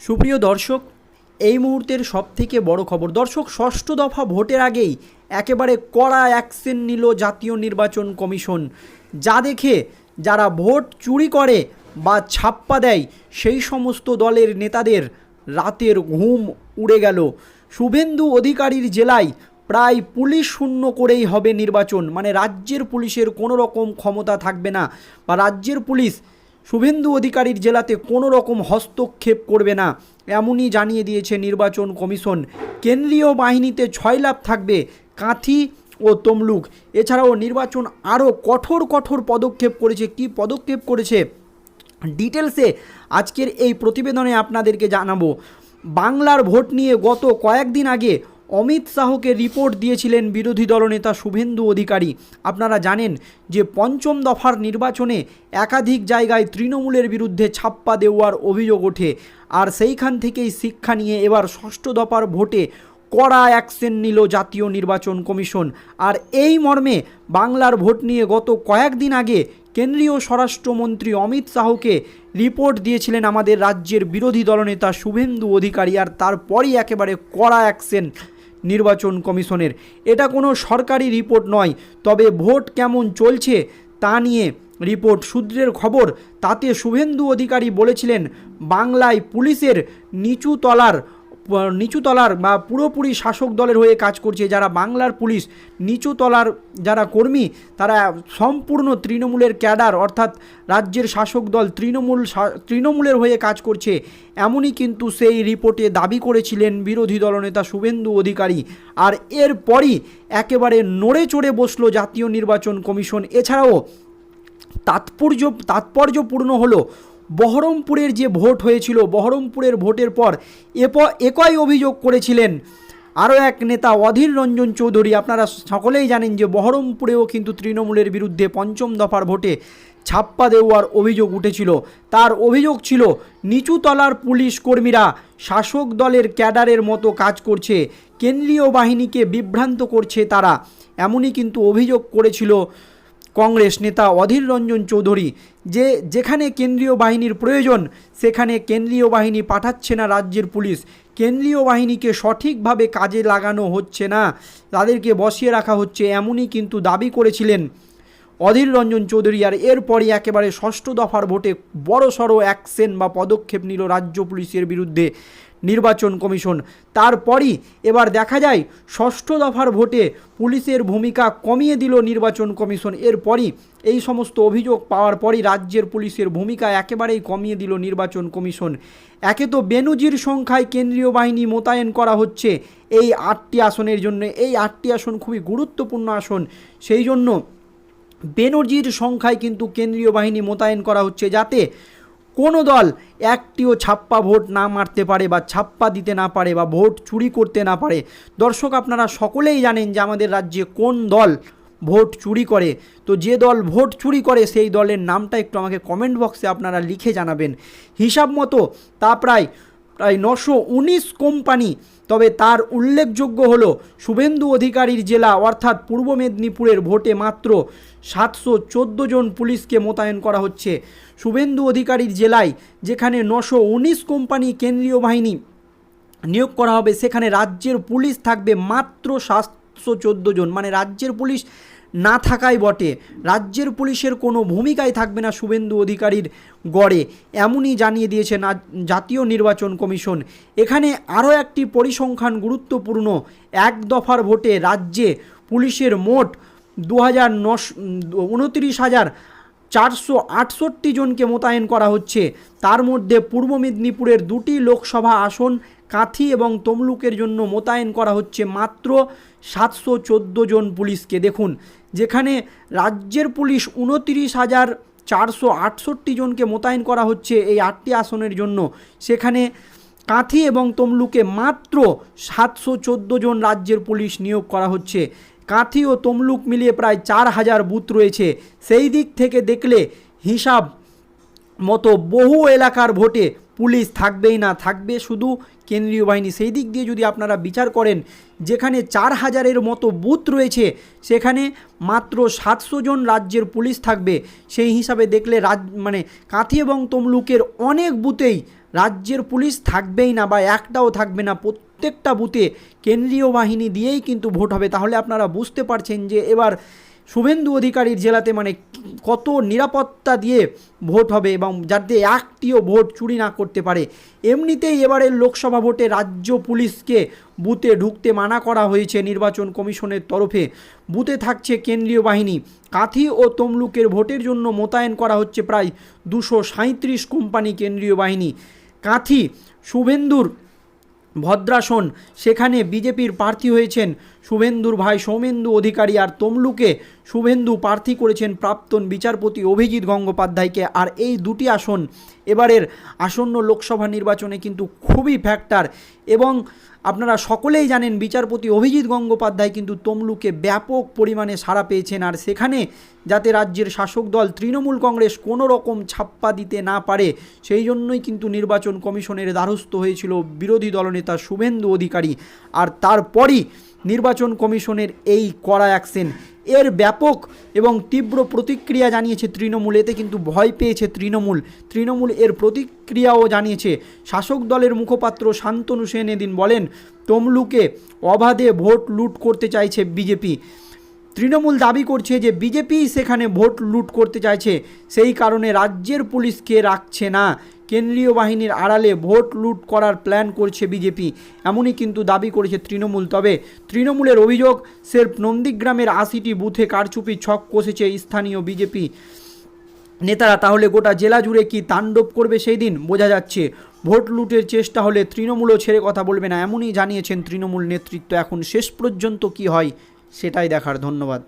সুপ্রিয় দর্শক, এই মুহূর্তের সবথেকে বড় খবর। দর্শক, ষষ্ঠ দফা ভোটের আগেই একেবারে কড়া অ্যাকশন নিল জাতীয় নির্বাচন কমিশন। যা দেখে যারা ভোট চুরি করে বা ছাপ্পা দেয়, সেই সমস্ত দলের নেতাদের রাতের ঘুম উড়ে গেল। শুভেন্দু অধিকারীর জেলায় প্রায় পুলিশ শূন্য করেই হবে নির্বাচন। মানে রাজ্যের পুলিশের কোনো রকম ক্ষমতা থাকবে না বা রাজ্যের পুলিশ শুভেন্দু অধিকারীর জেলাতে কোনো রকম হস্তক্ষেপ করবে না, এমনই জানিয়ে দিয়েছে নির্বাচন কমিশন। কেন্দ্রীয় বাহিনীতে ছয় লাভ থাকবে কাঁথি ও তমলুক। এছাড়াও নির্বাচন আরও কঠোর কঠোর পদক্ষেপ করেছে। কি পদক্ষেপ করেছে? ডিটেলসে আজকের এই প্রতিবেদনে আপনাদেরকে জানাব। বাংলার ভোট নিয়ে গত কয়েকদিন আগে অমিত শাহকে রিপোর্ট দিয়েছিলেন বিরোধী দলনেতা শুভেন্দু অধিকারী। আপনারা জানেন যে পঞ্চম দফার নির্বাচনে একাধিক জায়গায় তৃণমূলের বিরুদ্ধে ছাপ্পা দেওয়ার অভিযোগ ওঠে। আর সেইখান থেকেই শিক্ষা নিয়ে এবার ষষ্ঠ দফার ভোটে কড়া অ্যাকশন নিল জাতীয় নির্বাচন কমিশন। আর এই মর্মে বাংলার ভোট নিয়ে গত কয়েকদিন আগে কেন্দ্রীয় স্বরাষ্ট্রমন্ত্রী অমিত শাহকে রিপোর্ট দিয়েছিলেন আমাদের রাজ্যের বিরোধী দলনেতা শুভেন্দু অধিকারী। আর তারপরই একেবারে কড়া অ্যাকশন নির্বাচন কমিশনের। এটা কোনো সরকারি রিপোর্ট নয়, তবে ভোট কেমন চলছে তা নিয়ে রিপোর্ট। সূত্রের খবর, তাতে শুভেন্দু অধিকারী বলেছিলেন, বাংলায় পুলিশের নিচু তলার নিচু তলার বা পুরোপুরি শাসক দলের হয়ে কাজ করছে যারা বাংলার পুলিশ নিচু তলার যারা কর্মী, তারা সম্পূর্ণ তৃণমূলের ক্যাডার, অর্থাৎ রাজ্যের শাসক দল তৃণমূল তৃণমূলের হয়ে কাজ করছে। এমনই কিন্তু সেই রিপোর্টে দাবি করেছিলেন বিরোধী দলনেতা শুভেন্দু অধিকারী। আর এরপরই একেবারে নড়ে চড়ে বসল জাতীয় নির্বাচন কমিশন। এছাড়াও তাৎপর্য, তাৎপর্যপূর্ণ হলো বহরমপুরের যে ভোট হয়েছিল, বহরমপুরের ভোটের পর এপ, একই অভিযোগ করেছিলেন আরও এক নেতা অধীর রঞ্জন চৌধুরী। আপনারা সকলেই জানেন যে বহরমপুরেও কিন্তু তৃণমূলের বিরুদ্ধে পঞ্চম দফার ভোটে ছাপ্পা দেওয়ার অভিযোগ উঠেছিল। তার অভিযোগ ছিল, নিচুতলার পুলিশ কর্মীরা শাসক দলের ক্যাডারের মতো কাজ করছে, কেন্দ্রীয় বাহিনীকে বিভ্রান্ত করছে তারা। এমনই কিন্তু অভিযোগ করেছিল কংগ্রেস নেতা অধীর রঞ্জন চৌধুরী, যে যেখানে কেন্দ্রীয় বাহিনীর প্রয়োজন, সেখানে কেন্দ্রীয় বাহিনী পাঠাচ্ছে না রাজ্যের পুলিশ। কেন্দ্রীয় বাহিনীকে সঠিকভাবে কাজে লাগানো হচ্ছে না। তাদেরকে বসিয়ে রাখা হচ্ছে এমনই কিন্তু দাবি করেছিলেন অধীর রঞ্জন চৌধুরী। আর এরপরই একেবারে ষষ্ঠ দফার ভোটে বড়সড় অ্যাকশন বা পদক্ষেপ নিল রাজ্য পুলিশের বিরুদ্ধে। নির্বাচন কমিশন। তারপরই এবার দেখা যায়, ষষ্ঠ দফার ভোটে পুলিশের ভূমিকা কমিয়ে দিল নির্বাচন কমিশন। এরপরই এই সমস্ত অভিযোগ পাওয়ার পরই রাজ্যের পুলিশের ভূমিকা একেবারেই কমিয়ে দিল নির্বাচন কমিশন। একে তো বেনুজির সংখ্যায় কেন্দ্রীয় বাহিনী মোতায়েন করা হচ্ছে। এই আটটি আসনের জন্য, এই আটটি আসন খুবই গুরুত্বপূর্ণ আসন। সেই জন্য বেনজির সংখ্যায় কিন্তু কেন্দ্রীয় বাহিনী মোতায়েন করা হচ্ছে যাতে কোনো দল একটিও ছাপ্পা ভোট না মারতে পারে বা ছাপ্পা দিতে না পারে বা ভোট চুরি করতে না পারে। দর্শক, আপনারা সকলেই জানেন যে আমাদের রাজ্যে কোন দল ভোট চুরি করে। তো যে দল ভোট চুরি করে, সেই দলের নামটা একটু আমাকে কমেন্ট বক্সে আপনারা লিখে জানাবেন। হিসাব মতো তা প্রায় প্রায় নশো উনিশ কোম্পানি। তবে তার উল্লেখযোগ্য হল, শুভেন্দু অধিকারীর জেলা অর্থাৎ পূর্ব মেদিনীপুরের ভোটে মাত্র সাতশো চোদ্দ জন পুলিশকে মোতায়েন করা হচ্ছে। শুভেন্দু অধিকারীর জেলায় যেখানে নশো উনিশ কোম্পানি কেন্দ্রীয় বাহিনী নিয়োগ করা হবে, সেখানে রাজ্যের পুলিশ থাকবে মাত্র সাতশো চোদ্দ জন। মানে রাজ্যের পুলিশ না থাকাই বটে। রাজ্যের পুলিশের কোনো ভূমিকাই থাকবে না শুভেন্দু অধিকারীর গড়ে, এমনই জানিয়ে দিয়েছে জাতীয় নির্বাচন কমিশন। এখানে আরও একটি পরিসংখ্যান গুরুত্বপূর্ণ। এক দফার ভোটে রাজ্যে পুলিশের মোট দু হাজার উনত্রিশ হাজার চারশো আটষট্টি জনকে মোতায়েন করা হচ্ছে। তার মধ্যে পূর্ব মেদিনীপুরের দুটি লোকসভা আসন কাঁথি এবং তমলুকের জন্য মোতায়েন করা হচ্ছে মাত্র সাতশো চোদ্দ জন পুলিশকে। দেখুন, যেখানে রাজ্যের পুলিশ উনতিরিশ হাজার চারশো আটষট্টি জনকে মোতায়েন করা হচ্ছে এই আটটি আসনের জন্য। সেখানে কাঁথি এবং তমলুকে মাত্র সাতশো চোদ্দ জন রাজ্যের পুলিশ নিয়োগ করা হচ্ছে। কাঁথি ও তমলুক মিলিয়ে প্রায় চার হাজার বুথ রয়েছে। সেই দিক থেকে দেখলে হিসাব মতো বহু এলাকার ভোটে পুলিশ থাকবেই না, থাকবে শুধু কেন্দ্রীয় বাহিনী। সেই দিক দিয়ে যদি আপনারা বিচার করেন, যেখানে চার হাজারের মতো বুথ রয়েছে, সেখানে মাত্র সাতশো জন রাজ্যের পুলিশ থাকবে। সেই হিসাবে দেখলে রাজ মানে কাঁথি এবং তমলুকের অনেক বুথেই রাজ্যের পুলিশ থাকবেই না বা একটাও থাকবে না। প্রত্যেকটা বুথে কেন্দ্রীয় বাহিনী দিয়েই কিন্তু ভোট হবে। তাহলে আপনারা বুঝতে পারছেন যে এবার শুভেন্দু অধিকারীর জেলাতে মানে কত নিরাপত্তা দিয়ে ভোট হবে এবং যাতে একটিও ভোট চুরি না করতে পারে। এমনিতেই এবারের লোকসভা ভোটে রাজ্য পুলিশকে বুথে ঢুকতে মানা করা হয়েছে নির্বাচন কমিশনের তরফে। বুথে থাকছে কেন্দ্রীয় বাহিনী। কাথি ও তমলুকের ভোটের জন্য মোতায়েন করা হচ্ছে প্রায় দুশো সাঁত্রিশ কোম্পানি কেন্দ্রীয় বাহিনী। কাথি, শুভেন্দুর ভদ্রাসন, সেখানে বিজেপির প্রার্থী হয়েছেন শুভেন্দুর ভাই সৌমেন্দু অধিকারী আর তমলুকে শুভেন্দু প্রার্থী করেছেন প্রাক্তন বিচারপতি অভিজিৎ গঙ্গোপাধ্যায়কে। আর এই দুটি আসন এবারের আসন্ন লোকসভা নির্বাচনে কিন্তু খুবই ফ্যাক্টর এবং আপনারা সকলেই জানেন বিচারপতি অভিজিৎ গঙ্গোপাধ্যায় কিন্তু তমলুকে ব্যাপক পরিমাণে সাড়া পেয়েছেন। আর সেখানে যাতে রাজ্যের শাসক দল তৃণমূল কংগ্রেস কোনো রকম ছাপ্পা দিতে না পারে, সেই জন্যই কিন্তু নির্বাচন কমিশনের দ্বারস্থ হয়েছিল বিরোধী দলনেতা শুভেন্দু অধিকারী। আর তারপরই নির্বাচন কমিশনের এই কড়া অ্যাকশন। এর ব্যাপক এবং তীব্র প্রতিক্রিয়া জানিয়েছে তৃণমূল। এতে কিন্তু ভয় পেয়েছে তৃণমূল। তৃণমূল এর প্রতিক্রিয়াও জানিয়েছে। শাসক দলের মুখপাত্র শান্তনু সেন এদিন বলেন, তমলুকে অবাধে ভোট লুট করতে চাইছে বিজেপি। তৃণমূল দাবি করছে যে বিজেপি সেখানে ভোট লুট করতে চাইছে। সেই কারণে রাজ্যের পুলিশকে রাখছে না। কেন্দ্রীয় বাহিনীর আড়ালে ভোট লুট করার প্ল্যান করছে বিজেপি। এমনই কিন্তু দাবি করেছে তৃণমূল। তবে তৃণমূলের অভিযোগ সেরফ নন্দীগ্রামের আশিটি বুথে কারচুপি ছক কষেছে স্থানীয় বিজেপি। নেতারা, তাহলে গোটা জেলা জুড়ে কি তাণ্ডব করবে সেই দিন? বোঝা যাচ্ছে। ভোট লুটের চেষ্টা হলে তৃণমূলও ছেড়ে কথা বলবে না, এমনই জানিয়েছেন তৃণমূল নেতৃত্ব। এখন শেষ পর্যন্ত কি হয়, সেটাই দেখার ধন্যবাদ।